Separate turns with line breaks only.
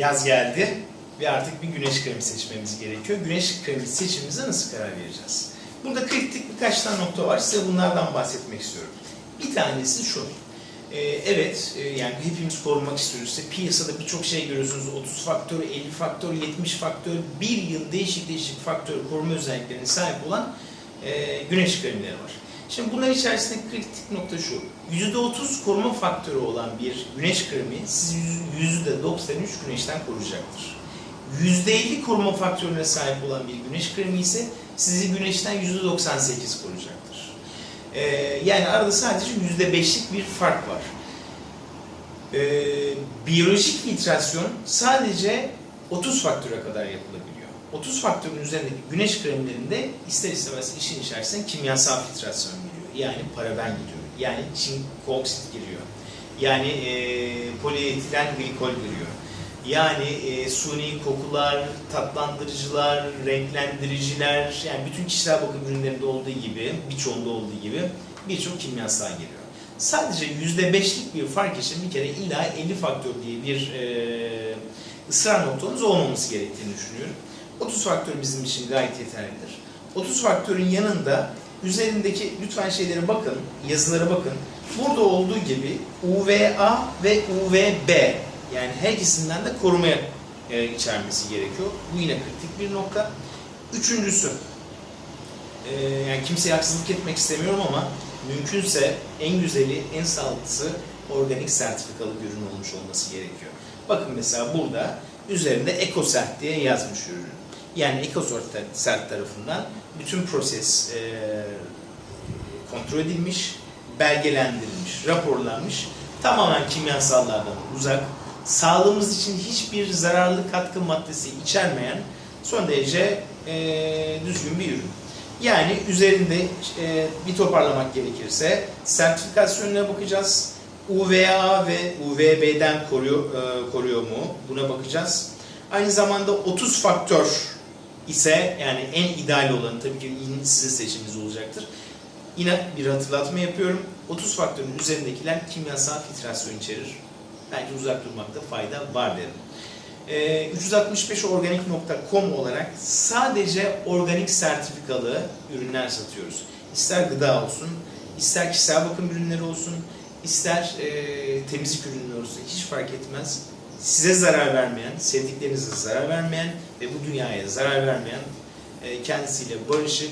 Yaz geldi ve artık bir güneş kremi seçmemiz gerekiyor. Güneş kremi seçimimize nasıl karar vereceğiz? Burada kritik birkaç tane nokta var. Size bunlardan bahsetmek istiyorum. Bir tanesi şu. Ee, evet, e, yani hepimiz korumak istiyoruz. İşte piyasada birçok şey görüyorsunuz. 30 faktör, 50 faktör, 70 faktör, bir yıl değişik değişik faktör koruma özelliklerine sahip olan e, güneş kremleri var. Şimdi bunlar içerisinde kritik nokta şu. %30 koruma faktörü olan bir güneş kremi sizi %93 güneşten koruyacaktır. %50 koruma faktörüne sahip olan bir güneş kremi ise sizi güneşten %98 koruyacaktır. Ee, yani arada sadece %5'lik bir fark var. Ee, biyolojik filtrasyon sadece 30 faktöre kadar yapılabiliyor. 30 faktörün üzerindeki güneş kremlerinde ister istemez işin içerisine kimyasal filtrasyon giriyor. Yani paraben giriyor. Yani çinko oksit giriyor. Yani e, polietilen glikol giriyor. Yani e, suni kokular, tatlandırıcılar, renklendiriciler, yani bütün kişisel bakım ürünlerinde olduğu gibi, birçoğunda olduğu gibi birçok kimyasal giriyor. Sadece %5'lik bir fark için bir kere illa 50 faktör diye bir e, ısrar noktamız olmaması gerektiğini düşünüyorum. 30 faktör bizim için gayet yeterlidir. 30 faktörün yanında üzerindeki lütfen şeylere bakın, yazılara bakın. Burada olduğu gibi UVA ve UVB yani her ikisinden de korumaya e, içermesi gerekiyor. Bu yine kritik bir nokta. Üçüncüsü, e, yani kimseye haksızlık etmek istemiyorum ama mümkünse en güzeli, en sağlıklısı organik sertifikalı bir ürün olmuş olması gerekiyor. Bakın mesela burada üzerinde EcoCert diye yazmış ürün. Yani EcoCert tarafından bütün proses e, kontrol edilmiş, belgelendirilmiş, raporlanmış, tamamen kimyasallardan uzak, sağlığımız için hiçbir zararlı katkı maddesi içermeyen son derece e, düzgün bir ürün. Yani üzerinde e, bir toparlamak gerekirse sertifikasyonuna bakacağız. UVA ve UVB'den koruyor, e, koruyor mu? Buna bakacağız. Aynı zamanda 30 faktör ise yani en ideal olanı tabii ki sizin seçiminiz olacaktır. Yine bir hatırlatma yapıyorum. 30 faktörün üzerindekiler kimyasal filtrasyon içerir. Bence uzak durmakta fayda var derim. Ee, 365organik.com olarak sadece organik sertifikalı ürünler satıyoruz. İster gıda olsun, ister kişisel bakım ürünleri olsun, ister e, temizlik ürünleri olsun hiç fark etmez. Size zarar vermeyen, sevdiklerinize zarar vermeyen ve bu dünyaya zarar vermeyen e, kendisiyle barışık,